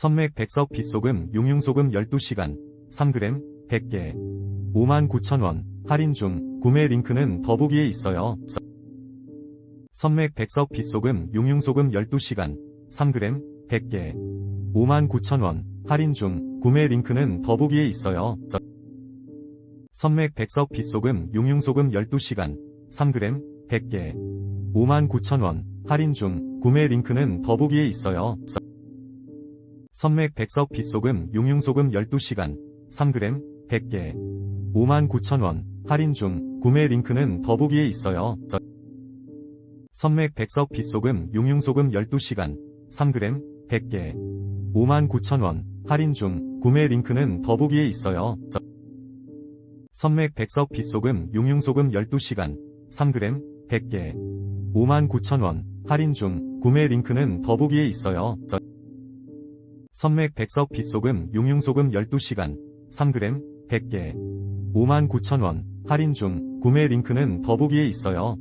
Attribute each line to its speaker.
Speaker 1: 선맥 백석 빗소금 용융소금 12시간 3g 100개 59,000원 할인 중 구매 링크는 더보기에 있어요. 선맥 백석 빗소금 용융소금 12시간 3g 100개 59,000원 할인 중 구매 링크는 더보기에 있어요. 선맥 백석 빗소금 용융소금 12시간 3g 100개 59,000원 할인 중 구매 링크는 더보기에 있어요. 선맥 백석 빗소금 용융소금 12시간 3g 100개 59,000원 할인 중 구매 링크는 더보기에 있어요. 선맥 백석 빗소금 용융소금 12시간 3g 100개 59,000원 할인 중 구매 링크는 더보기에 있어요. 선맥 백석 빗소금 용융소금 12시간 3g 100개 59,000원 할인 중 구매 링크는 더보기에 있어요. 선맥 백석 빗소금 용융소금 12시간 3g 100개. 59,000원. 할인 중. 구매 링크는 더보기에 있어요.